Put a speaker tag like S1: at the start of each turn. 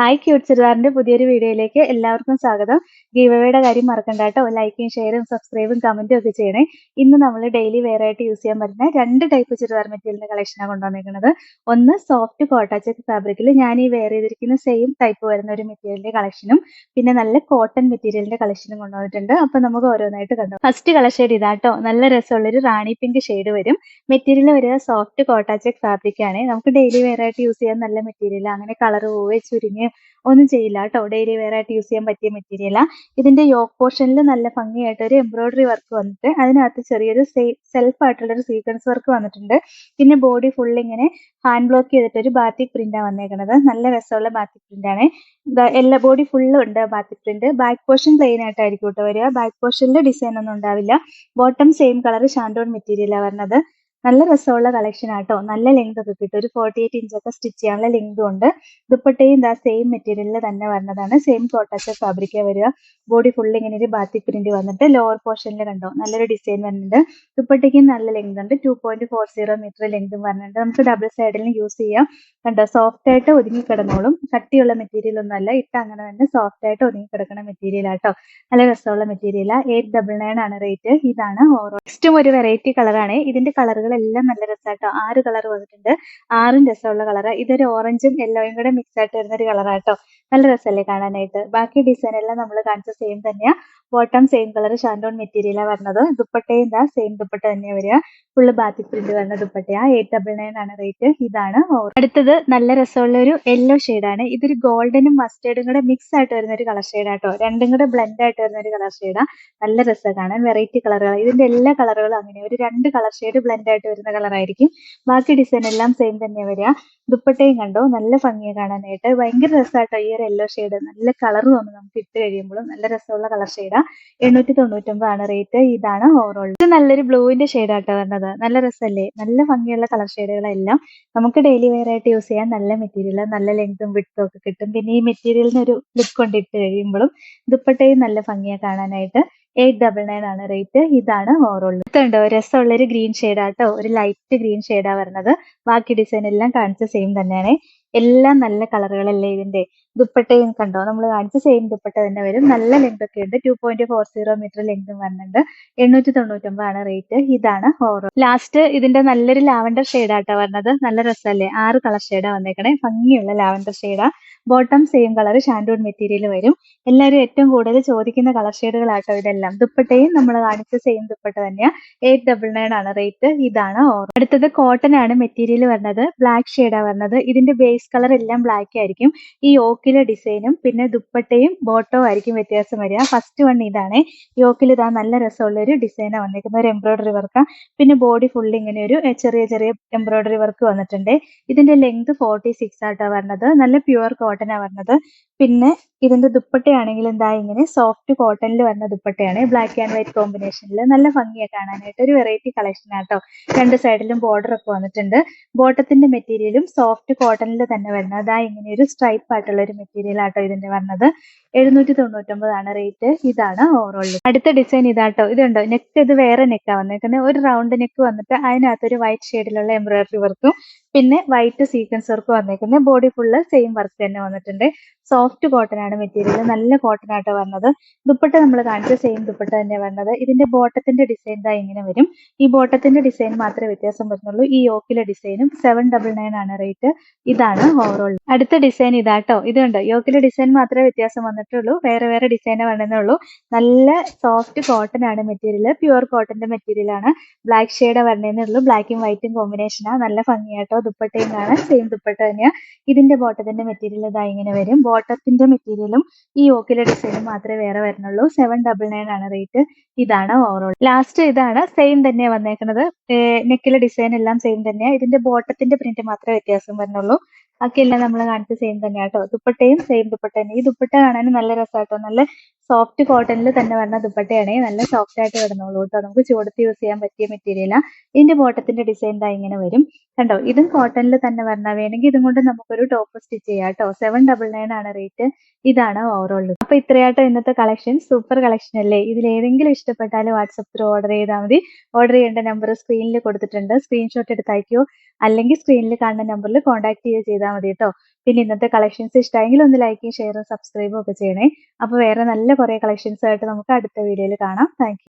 S1: Hi cute ചുരിദാറിന്റെ പുതിയൊരു വീഡിയോയിലേക്ക് എല്ലാവർക്കും സ്വാഗതം. ഗീവയുടെ കാര്യം മറക്കണ്ട കേട്ടോ. ലൈക്കും ഷെയറും സബ്സ്ക്രൈബും കമന്റും ഒക്കെ ചെയ്യണേ. ഇന്ന് നമ്മൾ ഡെയിലി വെയർ ആയിട്ട് യൂസ് ചെയ്യാൻ പറ്റുന്ന രണ്ട് ടൈപ്പ് ചുരിദാർ മെറ്റീരിയലിന്റെ കളക്ഷനാണ് കൊണ്ടുവന്നിരിക്കുന്നത് ഒന്ന് സോഫ്റ്റ് കോട്ടാച്ചക്ക് ഫാബ്രിക്കിൽ ഞാൻ ഈ വെയർ ചെയ്തിരിക്കുന്ന സെയിം ടൈപ്പ് വരുന്ന ഒരു മെറ്റീരിയലിന്റെ കളക്ഷനും പിന്നെ നല്ല കോട്ടൺ മെറ്റീരിയലിന്റെ കളക്ഷനും കൊണ്ടുവന്നിട്ടുണ്ട്. അപ്പൊ നമുക്ക് ഓരോന്നായിട്ട് കണ്ടു. ഫസ്റ്റ് കളർ ഷെയ്ഡ് ഇതാട്ടോ നല്ല രസമുള്ള ഒരു റാണി പിങ്ക് ഷെയ്ഡ് വരും. മെറ്റീരിയൽ വരിക സോഫ്റ്റ് കോട്ടാച്ചക്ക് ഫാബ്രിക് ആണ്. നമുക്ക് ഡെയിലി വെയർ ആയിട്ട് യൂസ് ചെയ്യാൻ നല്ല മെറ്റീരിയൽ അങ്ങനെ കളർ പോവുകയും ചുരുങ്ങി ഒന്നും ചെയ്യില്ല കേട്ടോ. ഡെയിലി വെയർ ആയിട്ട് യൂസ് ചെയ്യാൻ പറ്റിയ മെറ്റീരിയൽ ഇതിന്റെ യോക്ക് പോർഷനിൽ നല്ല ഭംഗിയായിട്ട് ഒരു എംബ്രോയിഡറി വർക്ക് വന്നിട്ട് അതിനകത്ത് ചെറിയൊരു സെൽഫ് ആയിട്ടുള്ള ഒരു സീക്വൻസ് വർക്ക് വന്നിട്ടുണ്ട്. പിന്നെ ബോഡി ഫുൾ ഇങ്ങനെ ഹാൻഡ് ബ്ലോക്ക് ചെയ്തിട്ട് ഒരു ബാത്തിക് പ്രിന്റ് വന്നേക്കുന്നത് നല്ല രസമുള്ള ബാത്തിക് പ്രിന്റ് ആണ്. എല്ലാ ബോഡി ഫുള്ളും ഉണ്ട് batik print back portion plain ആയിട്ടായിരിക്കും കേട്ടോ വരിക. ബാക്ക് പോർഷനിൽ ഡിസൈൻ ഒന്നും ഉണ്ടാവില്ല. ബോട്ടം സെയിം കളർ ഷാൻഡോൺ മെറ്റീരിയലാണ് വരുന്നത് നല്ല രസമുള്ള കളക്ഷൻ ആട്ടോ. നല്ല ലെങ്ത് ഒക്കെ കിട്ടും. ഒരു ഫോർട്ടി എയ്റ്റ് ഇഞ്ച് ഒക്കെ സ്റ്റിച്ച് ചെയ്യാനുള്ള ലെങ്തും ഉണ്ട്. ദുപ്പട്ടയും ഇതാ സെയിം മെറ്റീരിയലിൽ തന്നെ വരുന്നതാണ് സെയിം കോട്ടാച്ച ഫാബ്രിക്ക വരിക. ബോഡി ഫുൾ ഇങ്ങനെ ഒരു ബാത്തിക് പ്രിന്റ് വന്നിട്ട് ലോവർ പോർഷനിൽ കണ്ടോ? നല്ലൊരു ഡിസൈൻ വരുന്നുണ്ട് ദുപ്പട്ടയ്ക്ക് നല്ല ലെങ്ത് ഉണ്ട്. Two point four zero metre ലെങ്തും വരുന്നുണ്ട് നമുക്ക് ഡബിൾ സൈഡിൽ യൂസ് ചെയ്യാം. കണ്ടോ? സോഫ്റ്റ് ആയിട്ട് ഒതുങ്ങി കിടന്നോളും. കട്ടിയുള്ള മെറ്റീരിയൽ ഒന്നും അല്ല. ഇട്ട് അങ്ങനെ തന്നെ സോഫ്റ്റ് ആയിട്ട് ഒതുങ്ങി കിടക്കുന്ന മെറ്റീരിയൽ ആട്ടോ. നല്ല രസമുള്ള മെറ്റീരിയലാണ് എയ്റ്റ് ഡബിൾ നയൻ ആണ് റേറ്റ് ഇതാണ് ഓറോ. നെക്സ്റ്റും ഒരു വെറൈറ്റി കളറാണ് ഇതിന്റെ കളറുകളെല്ലാം നല്ല രസമായിട്ടോ ആറ് കളർ വന്നിട്ടുണ്ട്. ആറും രസമുള്ള കളറാ. ഇതൊരു ഓറഞ്ചും യെല്ലോയും കൂടെ മിക്സ് ആയിട്ട് വരുന്ന ഒരു കളറാട്ടോ. നല്ല രസമല്ലേ കാണാനായിട്ട്. ബാക്കി ഡിസൈൻ എല്ലാം നമ്മൾ കാണിച്ച സെയിം തന്നെയാ. ബോട്ടം സെയിം കളർ ഷാൻഡോൺ മെറ്റീരിയലാണ് വരുന്നത് ദുപ്പട്ടയും ഇതാ സെയിം ദുപ്പട്ട തന്നെയാ വരിക. ഫുള്ള് ബാത്തി പ്രിന്റ് വരുന്ന ദുപ്പട്ടയാ. എയ്റ്റ് ഡബിൾ നയൻ ആണ് റേറ്റ് ഇതാണ് അടുത്തത് നല്ല രസമുള്ള ഒരു യെല്ലോ ഷെയ്ഡാണ് ഇതൊരു ഗോൾഡനും മസ്റ്റേർഡും കൂടെ മിക്സ് ആയിട്ട് വരുന്ന ഒരു കളർ ഷെയ്ഡാട്ടോ രണ്ടും കൂടെ ബ്ലെൻഡ് ആയിട്ട് വരുന്ന ഒരു കളർ ഷെയ്ഡാ നല്ല രസം കാണാൻ. വെറൈറ്റി കളറുകൾ ഇതിന്റെ എല്ലാ കളറുകളും അങ്ങനെ ഒരു രണ്ട് കളർ ഷെയ്ഡ് ബ്ലെൻഡ് ആയിട്ട് വരുന്ന കളർ ആയിരിക്കും. ബാക്കി ഡിസൈൻ എല്ലാം സെയിം തന്നെ വരിക. ദുപ്പട്ടയും കണ്ടോ? നല്ല ഭംഗിയെ കാണാനായിട്ട്. ഭയങ്കര രസമായിട്ടോ ഈ ഒരു യെല്ലോ ഷെയ്ഡ് നല്ല കളർ തോന്നും നമുക്ക് ഇട്ട് കഴിയുമ്പോഴും. നല്ല രസമുള്ള കളർ ഷെയ്ഡാ എണ്ണൂറ്റി തൊണ്ണൂറ്റൊമ്പതാണ് റേറ്റ് ഇതാണ് ഓവറോൾ ഇത് നല്ലൊരു ബ്ലൂവിന്റെ ഷെയ്ഡാട്ടോ വരുന്നത് നല്ല രസമല്ലേ നല്ല ഭംഗിയുള്ള കളർ ഷെയ്ഡുകളെല്ലാം നമുക്ക് ഡെയിലി വെയർ ആയിട്ട് യൂസ് ചെയ്യാൻ നല്ല മെറ്റീരിയൽ നല്ല ലെങ്തും വിട്ടും ഒക്കെ കിട്ടും. പിന്നെ ഈ മെറ്റീരിയലിന് ഒരു ലുക്ക് കൊണ്ടിട്ട് കഴിയുമ്പോഴും ദുപ്പട്ടയും നല്ല ഭംഗിയാണ് കാണാനായിട്ട്. എയ്റ്റ് ഡബിൾ നയൻ ആണ് റേറ്റ് ഇതാണ് ഓവറോൾ ഇതുണ്ടോ രസമുള്ള ഒരു ഗ്രീൻ ഷെയ്ഡാട്ടോ ഒരു ലൈറ്റ് ഗ്രീൻ ഷെയ്ഡാ വരുന്നത്. ബാക്കി ഡിസൈൻ എല്ലാം കാണിച്ച സെയിം തന്നെയാണ്. എല്ലാം നല്ല കളറുകളല്ലേ ഇതിന്റെ? ദുപ്പട്ടയും കണ്ടോ? നമ്മൾ കാണിച്ച സെയിം ദുപ്പട്ട തന്നെ വരും. നല്ല ലെങ്ത് ഒക്കെ ഉണ്ട്. Two point four zero metre ലെങ്തും വരുന്നുണ്ട് എണ്ണൂറ്റി തൊണ്ണൂറ്റൊമ്പതാണ് റേറ്റ് ഇതാണ് ഓറോ ലാസ്റ്റ് ഇതിന്റെ നല്ലൊരു ലാവൻഡർ ഷെയ്ഡാട്ടോ വരുന്നത് നല്ല രസമല്ലേ? ആറ് കളർ ഷെയ്ഡാ വന്നേക്കണേ. ഭംഗിയുള്ള lavender ഷെയ്ഡാ bottom same colour shantoon material വരും. എല്ലാവരും ഏറ്റവും കൂടുതൽ ചോദിക്കുന്ന കളർ ഷെയ്ഡുകളാട്ടോ ഇതെല്ലാം. ദുപ്പട്ടയും നമ്മൾ കാണിച്ച സെയിം ദുപ്പട്ട തന്നെയാ. എയ്റ്റ് ഡബിൾ നയൻ ആണ് റേറ്റ് ഇതാണ് ഓറോ അടുത്തത് കോട്ടൺ ആണ് മെറ്റീരിയൽ വരുന്നത് ബ്ലാക്ക് ഷെയ്ഡാ വരുന്നത് ഇതിന്റെ ബേസ് കളർ എല്ലാം ബ്ലാക്ക് ആയിരിക്കും. ഈ യോക്കിലെ ഡിസൈനും പിന്നെ ദുപ്പട്ടയും ബോട്ടോ ആയിരിക്കും വ്യത്യാസം വരിക. ഫസ്റ്റ് വൺ ഇതാണ്. യോക്കിൽ ഇതാ നല്ല രസമുള്ള ഒരു ഡിസൈനാണ് വന്നിരിക്കുന്നത്. ഒരു എംബ്രോയിഡറി വർക്ക് പിന്നെ ബോഡി ഫുൾ ഇങ്ങനെ ഒരു ചെറിയ ചെറിയ എംബ്രോയിഡറി വർക്ക് വന്നിട്ടുണ്ട്. ഇതിന്റെ ലെങ്ത് ഫോർട്ടി സിക്സ് ആട്ടാ വരുന്നത് നല്ല പ്യുവർ കോട്ടനാണ് വരുന്നത് പിന്നെ ഇതിന്റെ ദുപ്പട്ടയാണെങ്കിൽ എന്താ ഇങ്ങനെ സോഫ്റ്റ് കോട്ടണിൽ വരുന്ന ദുപ്പട്ടയാണ്. ബ്ലാക്ക് ആൻഡ് വൈറ്റ് കോമ്പിനേഷനിൽ നല്ല ഭംഗിയാണ് കാണാനായിട്ട്. ഒരു വെറൈറ്റി കളക്ഷൻ ആട്ടോ രണ്ട് സൈഡിലും ബോർഡർ ഒക്കെ വന്നിട്ടുണ്ട്. ബോട്ടത്തിന്റെ മെറ്റീരിയലും സോഫ്റ്റ് കോട്ടണിൽ തന്നെ വരുന്നത്. അതാ ഇങ്ങനെ ഒരു സ്ട്രൈപ്പ് ആയിട്ടുള്ള ഒരു മെറ്റീരിയൽ ആട്ടോ ഇതിന്റെ വന്നത്. എഴുന്നൂറ്റി തൊണ്ണൂറ്റൊമ്പതാണ് റേറ്റ് ഇതാണ് ഓവറോൾ അടുത്ത ഡിസൈൻ ഇതാട്ടോ ഇതുണ്ടോ? നെക്ക് ഇത് വേറെ നെക്കാ വന്നേക്കുന്നത് ഒരു റൗണ്ട് നെക്ക് വന്നിട്ട് അതിനകത്ത് ഒരു വൈറ്റ് ഷെയ്ഡിലുള്ള എംബ്രോയിഡറി വർക്കും പിന്നെ വൈറ്റ് സീക്വൻസ് വർക്ക് വന്നേക്കുന്നത് ബോഡി ഫുള്ള് സെയിം വർക്ക് തന്നെ വന്നിട്ടുണ്ട്. സോഫ്റ്റ് കോട്ടൺ ആണ് മെറ്റീരിയൽ നല്ല കോട്ടൺ ആയിട്ട് വന്നത്. ദുപ്പട്ട നമ്മൾ കാണിച്ച സെയിം ദുപ്പട്ട തന്നെ വന്നത്. ഇതിന്റെ ബോട്ടത്തിന്റെ ഡിസൈൻ ഇതാ ഇങ്ങനെ വരും. ഈ ബോട്ടത്തിന്റെ ഡിസൈൻ മാത്രമേ വ്യത്യാസം വരുന്നുള്ളൂ. ഈ യോക്കിലെ ഡിസൈനും സെവൻ ഡബിൾ നയൻ ആണ് റേറ്റ് ഇതാണ് ഓവറോൾ അടുത്ത ഡിസൈൻ ഇതാട്ടോ. ഇതുണ്ട് യോക്കിലെ ഡിസൈൻ മാത്രമേ വ്യത്യാസം വന്നിട്ടുള്ളൂ. വേറെ വേറെ ഡിസൈനേ വന്നേന്നുള്ളൂ നല്ല സോഫ്റ്റ് കോട്ടൺ ആണ് മെറ്റീരിയൽ പ്യുവർ കോട്ടന്റെ മെറ്റീരിയൽ ആണ്. ബ്ലാക്ക് ഷെയ്ഡ് വരണേന്നേ ഉള്ളൂ. ബ്ലാക്കും വൈറ്റും കോമ്പിനേഷനാ നല്ല ഭംഗിയാട്ടോ ദുപ്പട്ടയും കാണാൻ സെയിം ദുപ്പട്ട തന്നെയാ. ഇതിന്റെ ബോട്ടത്തിന്റെ മെറ്റീരിയൽ ഇതാ ഇങ്ങനെ വരും. ബോട്ടത്തിന്റെ മെറ്റീരിയലും ഈ ഓക്കിലെ ഡിസൈനും മാത്രമേ വേറെ വരുന്നുള്ളൂ സെവൻ ഡബിൾ നയൻ ആണ് റേറ്റ് ഇതാണ് ഓവറോൾ ലാസ്റ്റ് ഇതാണ് സെയിം തന്നെ വന്നേക്കുന്നത് നെക്കിലെ ഡിസൈൻ എല്ലാം സെയിം തന്നെയാണ് ഇതിന്റെ ബോട്ടത്തിന്റെ പ്രിന്റ് മാത്രമേ വ്യത്യാസം വരുന്നുള്ളൂ ബാക്കിയെല്ലാം നമ്മൾ കാണിച്ച സെയിം തന്നെ കേട്ടോ ദുപ്പട്ടയും സെയിം ദുപ്പട്ട തന്നെ ഈ ദുപ്പട്ട കാണാൻ നല്ല രസമാട്ടോ നല്ല സോഫ്റ്റ് കോട്ടണിൽ തന്നെ വരുന്ന ദുപ്പട്ടയാണ്. നല്ല സോഫ്റ്റ് ആയിട്ട് കിടന്നോളൂ കേട്ടോ നമുക്ക് ചൂടത്ത് യൂസ് ചെയ്യാൻ പറ്റിയ മെറ്റീരിയലാ ഇതിന്റെ ബോട്ടത്തിന്റെ ഡിസൈൻ ദാ ഇങ്ങനെ വരും. കണ്ടോ? ഇതും കോട്ടണിൽ തന്നെ വരണ. വേണമെങ്കിൽ ഇതും കൊണ്ട് നമുക്കൊരു ടോപ്പ് സ്റ്റിച്ച് ചെയ്യാം കേട്ടോ സെവൻ ഡബിൾ നയൻ ആണ് റേറ്റ് ഇതാണ് ഓവറോൾ അപ്പൊ ഇത്രയാട്ടോ ഇന്നത്തെ കളക്ഷൻ സൂപ്പർ കളക്ഷൻ അല്ലേ? ഇതിൽ ഏതെങ്കിലും ഇഷ്ടപ്പെട്ടാൽ വാട്സപ്പ് ത്രൂ ഓർഡർ ചെയ്താൽ മതി. ഓർഡർ ചെയ്യേണ്ട നമ്പർ സ്ക്രീനിൽ കൊടുത്തിട്ടുണ്ട്. സ്ക്രീൻഷോട്ട് എടുത്ത് അയക്കോ അല്ലെങ്കിൽ സ്ക്രീനിൽ കാണുന്ന നമ്പറിൽ കോൺടാക്ട് ചെയ്യുക ചെയ്താൽ മതി കേട്ടോ പിന്നെ ഇന്നത്തെ കളക്ഷൻസ് ഇഷ്ടമായെങ്കിൽ ഒന്ന് ലൈക്കും ഷെയറും സബ്സ്ക്രൈബും ഒക്കെ ചെയ്യണേ. അപ്പോൾ വേറെ നല്ല കുറേ കളക്ഷൻസ് ആയിട്ട് നമുക്ക് അടുത്ത വീഡിയോയിൽ കാണാം. താങ്ക്